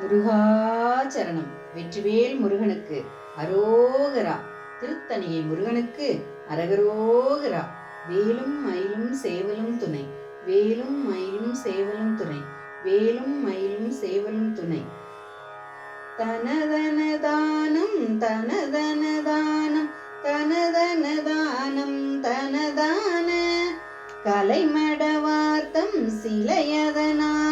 முருகாச்சரணம். வெற்றிவேல் முருகனுக்கு அரோகரா. திருத்தணியை முருகனுக்கு அரகரோகரா. வேலும் மயிலும் சேவலும் துணை. வேலும் மயிலும் சேவலும் துணை. வேலும் மயிலும் சேவலும் துணை. தனதன தானம் தனதன தானம் தனதன தானம் தனதான கலைமடவார்த்தம் சிலையதனாலும்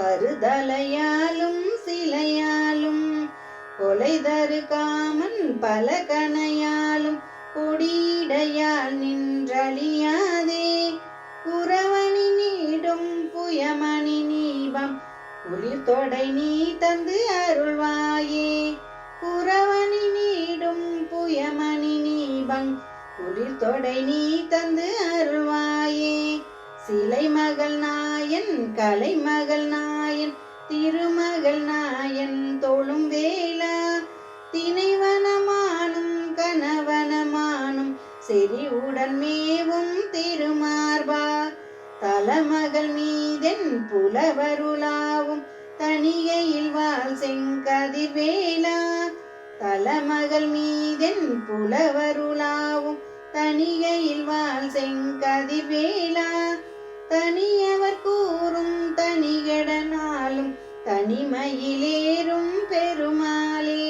கருதலையாலும் சிலையாலும் கொலைதரு காமன் பல கணையாலும் கொடியிடையால் நின்றழியாதே. குறவணி நீடும் புயமணி நீபம் குளிர் தொடை நீ தந்து அருள்வாயே. குறவணி நீடும் புயமணி நீபம் குளிர் தொடை நீ தந்து அருள்வாயே. சிலை மகள் நான் என் கலைமகள் நாயன் திருமகள் நாயன் தொழும் வேளா. திணைவனமானும் கணவனமானும் செறிவுடன் மேவும் திருமார்பா. தலமகள் மீதென் புலவருளாவும் தனிகையில் வாழ் செங்கதிர்வேலா தலமகள் மீதென் புலவருளாவும் தனிகையில் வாழ் செங்கதிர்வேலா தனிய தனிமையிலேறும் பெருமாளே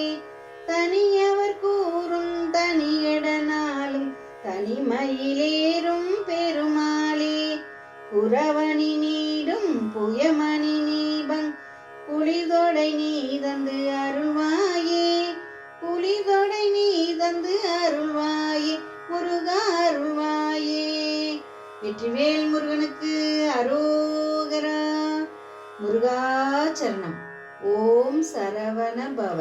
தனியவர் கூறும் தனியடனாலும் தனிமையிலேறும் பெருமாளே புறவணி நீடும் புயமணி நீபங் குளிர்தொடை நீ தந்து அருள்வாயே குளிர்தொடை நீ தந்து அருள்வாயே முருகா அருள்வாயே. வெற்றிவேல் முருகனுக்கு அரோகரா முருகா చరణం ఓం సరవణ భవ.